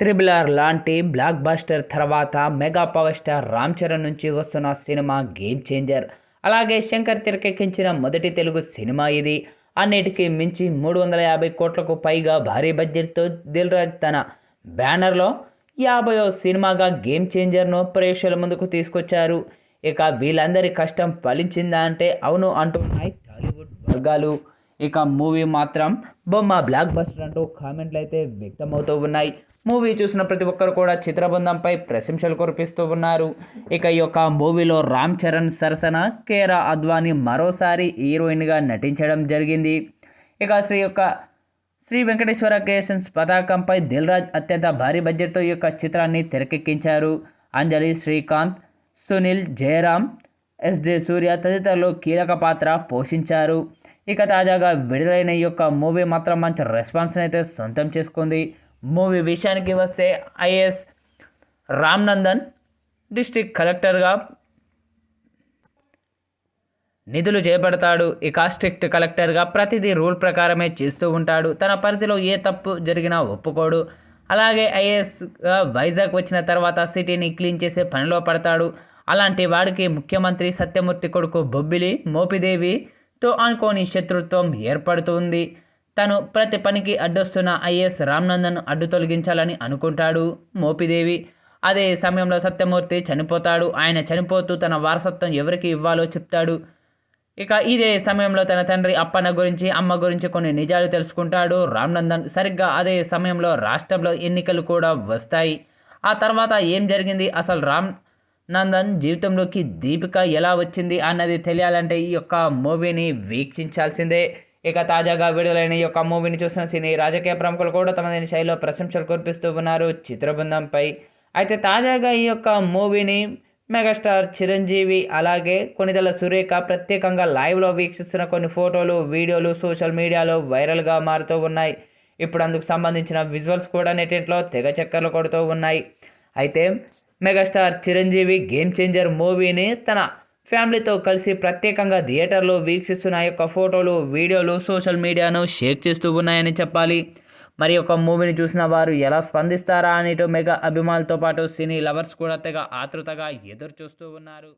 Triple R లాంటి blockbuster తర్వాత mega power star Ram Charan నుంచి వస్తున్న సినిమా గేమ్ చేంజర్ అలాగే శంకర్ తెరకెక్కించిన మొదటి తెలుగు సినిమా ఇది. అన్నిటికీ మించి మూడు వందల యాభై కోట్లకు పైగా భారీ బడ్జెట్తో దిల్ రాజ్ తన బ్యానర్లో యాభయో సినిమాగా గేమ్ చేంజర్ను ప్రేక్షకుల ముందుకు తీసుకొచ్చారు. ఇక వీళ్ళందరి కష్టం ఫలించిందా అంటే అవును అంటున్నాయి టాలీవుడ్ వర్గాలు. ఇక మూవీ మాత్రం బొమ్మ బ్లాక్ బస్టర్ అంటూ కామెంట్లు అయితే వ్యక్తమవుతూ ఉన్నాయి. మూవీ చూసిన ప్రతి ఒక్కరు కూడా చిత్రబృందంపై ప్రశంసలు కురిపిస్తూ ఉన్నారు. ఇక ఈ యొక్క మూవీలో రామ్ చరణ్ సరసన కేరా అద్వానీ మరోసారి హీరోయిన్గా నటించడం జరిగింది. ఇక శ్రీ యొక్క శ్రీ వెంకటేశ్వర క్రియేషన్స్ పతాకంపై దిల్రాజ్ అత్యంత భారీ బడ్జెట్తో ఈ యొక్క చిత్రాన్ని తెరకెక్కించారు. అంజలి శ్రీకాంత్ సునీల్ జయరాం ఎస్జే సూర్య తదితరులు కీలక పాత్ర పోషించారు. ఇక తాజాగా విడుదలైన ఈ యొక్క మూవీ మాత్రం మంచి రెస్పాన్స్ అయితే సొంతం చేసుకుంది. మూవీ విషయానికి వస్తే ఐఏఎస్ రామ్ నందన్ కలెక్టర్గా నిధులు చేపడతాడు. ఇక స్ట్రిక్ట్ కలెక్టర్గా ప్రతిదీ రూల్ ప్రకారమే చేస్తూ ఉంటాడు. తన పరిధిలో ఏ తప్పు జరిగినా ఒప్పుకోడు. అలాగే ఐఏఎస్గా వైజాగ్ వచ్చిన తర్వాత సిటీని క్లీన్ చేసే పనిలో పడతాడు. అలాంటి వాడికి ముఖ్యమంత్రి సత్యమూర్తి కొడుకు బొబ్బిలి మోపిదేవి తో అనుకోని శత్రుత్వం ఏర్పడుతుంది. తను ప్రతి పనికి అడ్డొస్తున్న ఐఏఎస్ రామ్నందన్ అడ్డు తొలగించాలని అనుకుంటాడు మోపిదేవి. అదే సమయంలో సత్యమూర్తి చనిపోతాడు. ఆయన చనిపోతూ తన వారసత్వం ఎవరికి ఇవ్వాలో చెప్తాడు. ఇక ఇదే సమయంలో తన తండ్రి అప్పన్న గురించి అమ్మ గురించి కొన్ని నిజాలు తెలుసుకుంటాడు. రామ్నందన్ సరిగ్గా అదే సమయంలో రాష్ట్రంలో ఎన్నికలు కూడా వస్తాయి. ఆ తర్వాత ఏం జరిగింది? అసలు రామ్ నందన్ జీవితంలోకి దీపిక ఎలా వచ్చింది అన్నది తెలియాలంటే ఈ యొక్క మూవీని వీక్షించాల్సిందే. ఇక తాజాగా విడుదలైన ఈ యొక్క మూవీని చూసిన సినీ రాజకీయ ప్రముఖులు కూడా తమ శైలిలో ప్రశంసలు కురిపిస్తూ ఉన్నారు చిత్రబృందంపై. అయితే తాజాగా ఈ యొక్క మూవీని మెగాస్టార్ చిరంజీవి అలాగే కొనిదల సురేఖ ప్రత్యేకంగా లైవ్లో వీక్షిస్తున్న కొన్ని ఫోటోలు వీడియోలు సోషల్ మీడియాలో వైరల్గా మారుతూ ఉన్నాయి. ఇప్పుడు అందుకు సంబంధించిన విజువల్స్ కూడా నెటింట్లో తెగ చక్కర్లు కొడుతూ ఉన్నాయి. అయితే మెగాస్టార్ చిరంజీవి గేమ్ చేంజర్ మూవీని తన ఫ్యామిలీతో కలిసి ప్రత్యేకంగా థియేటర్లో వీక్షిస్తున్న యొక్క ఫోటోలు వీడియోలు సోషల్ మీడియాను షేర్ చేస్తూ ఉన్నాయని చెప్పాలి. మరి ఒక మూవీని చూసిన వారు ఎలా స్పందిస్తారా అనేటో మెగా అభిమానులతో పాటు సినీ లవర్స్ కూడా తెగ ఆతృతగా ఎదురు చూస్తూ ఉన్నారు.